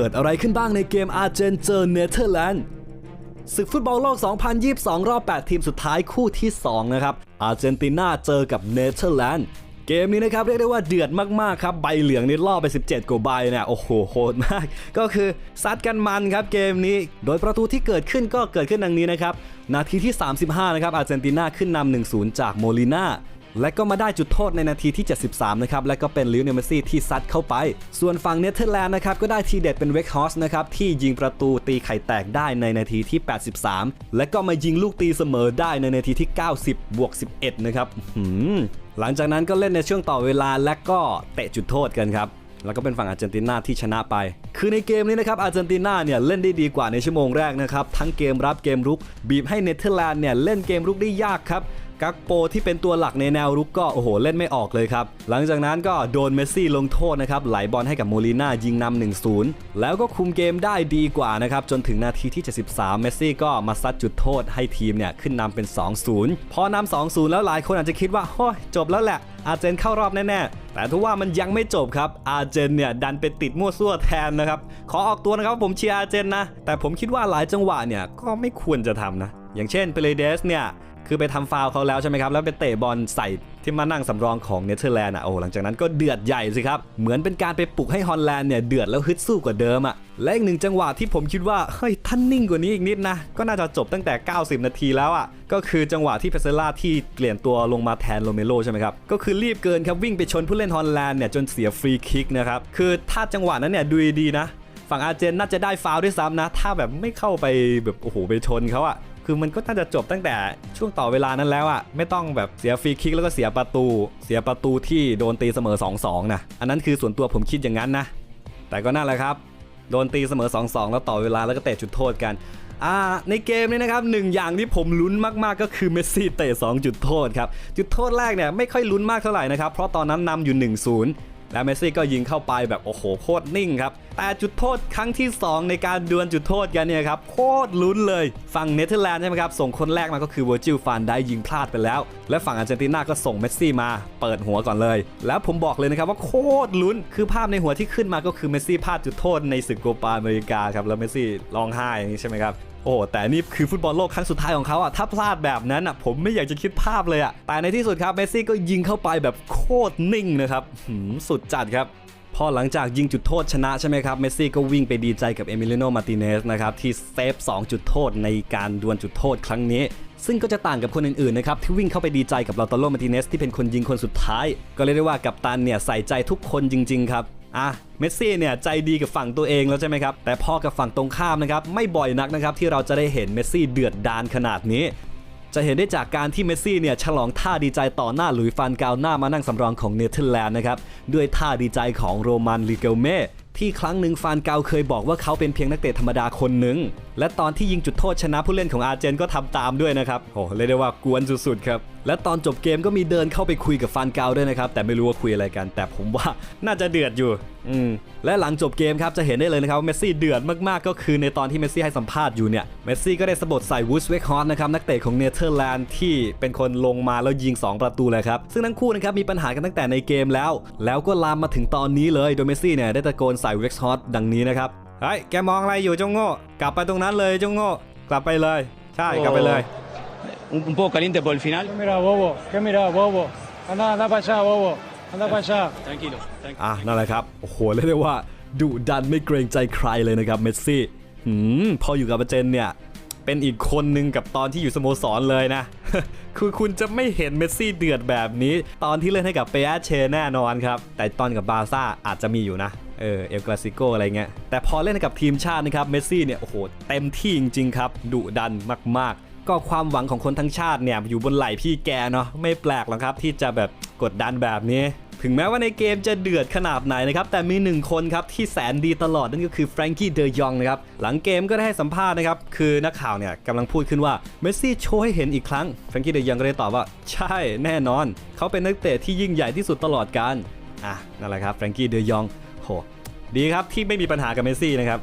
เกิดอะไรขึ้นบ้างในเกมอาร์เจนเจอเนเธอร์แลนด์ศึกฟุตบอลโลก 2022 รอบ 8 ทีมสุดท้ายคู่ที่ 2 นะครับ อาร์เจนตินาเจอกับเนเธอร์แลนด์เกมนี้นะครับ เรียกได้ว่าเดือดมาก ๆ ครับ ใบเหลืองนี่ล่อไป 17 กว่าใบเนี่ย โอ้โห โหดมาก ก็คือซัดกันมันครับเกมนี้ โดยประตูที่เกิดขึ้นก็เกิดขึ้นดังนี้นะครับ นาทีที่ 35 นะครับ อาร์เจนตินาขึ้นนำ1-0 จากโมลิน่า และก็มาได้จุดโทษในนาทีที่ 73 นะครับ และก็เป็นลิวเนเมสซี่ที่ซัดเข้าไป ส่วนฝั่งเนเธอร์แลนด์นะครับ ก็ได้ทีเด็ดเป็นเวกฮอสนะครับ ที่ยิงประตูตีไข่แตกได้ในนาทีที่ 83 และก็มายิงลูกตีเสมอได้ในนาทีที่ 90 บวก 11 นะครับอื้อหือหลังจากนั้นก็เล่นในช่วงต่อเวลาและก็เตะจุดโทษกันครับแล้วก็เป็นฝั่งอาร์เจนตินาที่ชนะไป คือในเกมนี้นะครับอาร์เจนตินาเนี่ยเล่นได้ดีกว่าในชั่วโมงแรกนะครับ ทั้งเกมรับเกมรุก บีบให้เนเธอร์แลนด์เนี่ยเล่นเกมรุกได้ยากครับ กักโปที่เป็นตัวหลักในแนวรุกก็โอ้โหเล่นไม่ออกเลยครับ หลังจากนั้นก็โดนเมสซี่ลงโทษนะครับไหลบอลให้กับโมลิน่ายิงนำ1-0 แล้วก็คุมเกมได้ดีกว่านะครับจนถึงนาทีที่ 73 เมสซี่ก็มาซัดจุดโทษให้ทีมเนี่ยขึ้นนำเป็น 2-0 พอนำ2-0 แล้วหลายคนอาจจะคิดว่าโอ้ยจบแล้วแหละอาร์เจนเข้ารอบแน่ๆ แต่ทว่ามันยังไม่จบครับ อาร์เจนเนี่ยดันไปติดมั่วซั่วแทนนะครับ ขอออกตัวนะครับผมเชียร์อาร์เจนนะ แต่ผมคิดว่าหลายจังหวะเนี่ยก็ไม่ควรจะทำนะ อย่างเช่นเปเรเดสเนี่ย คือไปทำฟาวเขาแล้วใช่ไหมครับ แล้วไปเตะบอลใส่ที่มานั่งสำรองของเนเธอร์แลนด์อะโอ้หลังจากนั้นก็เดือดใหญ่สิครับ เหมือนเป็นการไปปลุกให้ฮอลแลนด์เนี่ยเดือดแล้วฮึดสู้กว่าเดิมอะและอีกหนึ่งจังหวะที่ผมคิดว่าเฮ้ยท่านนิ่งกว่านี้อีกนิดนะ ก็น่าจะจบตั้งแต่ 90 นาทีแล้วอะก็คือจังหวะที่เพเซล่าที่เปลี่ยนตัวลงมาแทนโรเมโรใช่ไหมครับก็คือรีบเกินครับวิ่งไปชนผู้เล่นฮอลแลนด์เนี่ยจนเสียฟรีคิกนะครับคือถ้าจังหวะนั้นเนี่ยดูดีนะฝั่งอาร์เจนน่าจะได้ฟาวด้วยซ้ำนะ ถ้าแบบไม่เข้าไปแบบโอ้โหไปชนเขาอะ คือมันก็น่าจะจบตั้งแต่ช่วงต่อเวลานั้นแล้วอะไม่ต้องแบบเสียฟรีคิกแล้วก็เสียประตู เสียประตูที่โดนตีเสมอ 2-2 นะ อันนั้นคือส่วนตัวผมคิดอย่างนั้นนะ แต่ก็นั่นแหละครับ โดนตีเสมอ 2-2 แล้วต่อเวลาแล้วก็เตะจุดโทษกันอ่าในเกมนี้นะครับหนึ่งอย่างที่ผมลุ้นมากๆก็คือเมสซี่เตะ2จุดโทษครับจุดโทษแรกเนี่ยไม่ค่อยลุ้นมากเท่าไหร่นะครับเพราะตอนนั้นนำอยู่ 1-0 แล้วเมสซี่ก็ยิงเข้าไปแบบโอ้โหโคตรนิ่งครับ แต่จุดโทษครั้งที่ 2 ในการดวลจุดโทษกันเนี่ยครับโคตรลุ้นเลยฝั่งเนเธอร์แลนด์ใช่ไหมครับส่งคนแรกมาก็คือเวอร์จิลฟานได้ยิงพลาดไปแล้ว และฝั่งอาร์เจนตินาก็ส่งเมสซี่มาเปิดหัวก่อนเลย แล้วผมบอกเลยนะครับว่าโคตรลุ้นคือภาพในหัวที่ขึ้นมาก็คือเมสซี่พลาดจุดโทษในศึกโกปาอเมริกาครับแล้วเมสซี่ร้องไห้อย่างนี้ใช่ไหมครับโอ้แต่นี่คือฟุตบอลโลกครั้งสุดท้ายของเขาอะถ้าพลาดแบบนั้นอะผมไม่อยากจะคิดภาพเลยอะแต่ในที่สุดครับเมสซี่ก็ยิงเข้าไปแบบโคตรนิ่งนะครับหืมสุดจัดครับ พอหลังจากยิงจุดโทษชนะใช่ไหมครับ เมสซี่ก็วิ่งไปดีใจกับเอมิเลโนมาติเนสนะครับ ที่เซฟ 2 จุดโทษในการดวลจุดโทษครั้งนี้ ซึ่งก็จะต่างกับคนอื่นๆนะครับ ที่วิ่งเข้าไปดีใจกับลาตาโลมาติเนสที่เป็นคนยิงคนสุดท้าย ก็เรียกได้ว่ากัปตันเนี่ยใส่ใจทุกคนจริง ๆ ครับอะเมสซี่เนี่ยใจดีกับฝั่งตัวเองแล้วใช่ไหมครับ แต่พอกับฝั่งตรงข้ามนะครับ ไม่บ่อยนักนะครับ ที่เราจะได้เห็นเมสซี่เดือดดานขนาดนี้ จะเห็นได้จากการที่เมสซี่เนี่ยฉลองท่าดีใจต่อหน้าหลุยฟานกาวหน้ามานั่งสำรองของเนเธอร์แลนด์นะครับด้วยท่าดีใจของโรมันลิเกลเม่ที่ครั้งหนึ่งฟานเกาเคยบอกว่าเขาเป็นเพียงนักเตะธรรมดาคนหนึ่ง และตอนที่ยิงจุดโทษชนะผู้เล่นของอาร์เจนก็ทำตามด้วยนะครับ โอ้เรียกได้ว่ากวนสุดๆครับ และตอนจบเกมก็มีเดินเข้าไปคุยกับฟานกาวด้วยนะครับ แต่ไม่รู้ว่าคุยอะไรกัน แต่ผมว่าน่าจะเดือดอยู่ อืมและหลังจบเกมครับจะเห็นได้เลยนะครับว่าเมสซี่เดือดมากๆ ก็คือในตอนที่เมสซี่ให้สัมภาษณ์อยู่เนี่ยเมสซี่ก็ได้สะบัดใส่วูดสเวกฮอร์นะครับนักเตะของเนเธอร์แลนด์ที่เป็นคนลงมาแล้วยิง 2 ประตูเลยครับ ซึ่งทั้งคู่นะครับมีปัญหากันตั้งแต่ในเกมแล้ว แล้วก็ลามมาถึงตอนนี้เลยโดยเมสซี่เนี่ยได้ตะโกนใส่เวกฮอร์ดังนี้นะครับเฮ้ยแกมองอะไรอยู่เจ้าโง่ กลับไปตรงนั้นเลยเจ้าโง่ กลับไปเลย ใช่กลับไปเลย un, un poco caliente por el final. ¿Qué mira, bobo? ¿Qué mira, bobo? Anda, anda para allá, bobo. Anda para allá. Tranquilo, tranquilo. อะนั่นแหละครับ โอ้โห เรียกได้ว่าดุดันไม่เกรงใจใครเลยนะครับ เมสซี่หืมพออยู่กับอาร์เจนเนี่ย เป็นอีกคนหนึ่งกับตอนที่อยู่สโมสรเลยนะ คือคุณจะไม่เห็นเมสซี่เดือดแบบนี้ ตอนที่เล่นให้กับเปอาเชแน่นอนครับ แต่ตอนกับบาร์ซ่าอาจจะมีอยู่นะ เออ เอลกลาซิโกอะไรเงี้ย แต่พอเล่นให้กับทีมชาตินะครับ เมสซี่เนี่ย โอ้โห เต็มที่จริงๆครับ ดุดันมากๆ ก็ความหวังของคนทั้งชาติเนี่ยอยู่บนไหล่พี่แกเนาะไม่แปลกหรอกครับที่จะแบบกดดันแบบนี้ถึงแม้ว่าในเกมจะเดือดขนาดไหนนะครับ แต่มีหนึ่งคนครับที่แสนดีตลอดนั่นก็คือแฟรงกี้เดยองนะครับ หลังเกมก็ได้ให้สัมภาษณ์นะครับ คือนักข่าวเนี่ยกำลังพูดขึ้นว่าเมสซี่โชว์ให้เห็นอีกครั้งแฟรงกี้เดยองก็ได้ตอบว่า ใช่แน่นอน เขาเป็นนักเตะที่ยิ่งใหญ่ที่สุดตลอดกาลอะนั่นแหละครับแฟรงกี้เดยองโห ดีครับที่ไม่มีปัญหากับเมสซี่นะครับ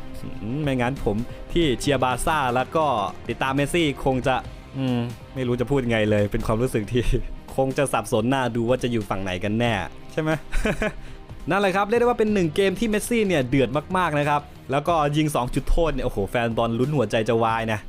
ไม่งั้นผมที่เชียร์บาร์ซ่าแล้วก็ติดตามเมสซี่คงจะอืมไม่รู้จะพูดไงเลย เป็นความรู้สึกที่คงจะสับสนหน้าดูว่าจะอยู่ฝั่งไหนกันแน่ ใช่ไหมนั่นแหละครับเรียกได้ว่าเป็นหนึ่งเกมที่เมสซี่เนี่ยเดือดมากๆนะครับแล้วก็ยิง 2 จุดโทษเนี่ยโอ้โหแฟนบอลลุ้นหัวใจจะวายนะ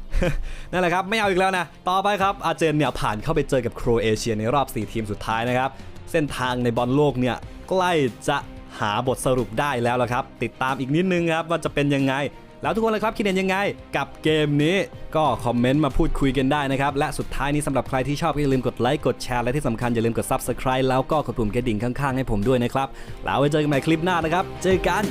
นั่นแหละครับไม่เอาอีกแล้วนะ ต่อไปครับอาร์เจนเนี่ยผ่านเข้าไปเจอกับโครเอเชียในรอบ 4 ทีมสุดท้ายนะครับเส้นทางในบอลโลกเนี่ยใกล้จะ หาบทสรุปได้แล้วละครับ ติดตามอีกนิดนึงครับว่าจะเป็นยังไง แล้วทุกคนเลยครับคิดเห็นยังไง กับเกมนี้ก็คอมเมนต์มาพูดคุยกันได้นะครับ และสุดท้ายนี้สำหรับใครที่ชอบก็อย่าลืมกดไลค์กดแชร์และที่สำคัญอย่าลืมกด Subscribe แล้วก็กดปุ่มกระดิ่งข้างๆให้ผมด้วยนะครับแล้วไว้เจอกันใหม่คลิปหน้านะครับ เจอกัน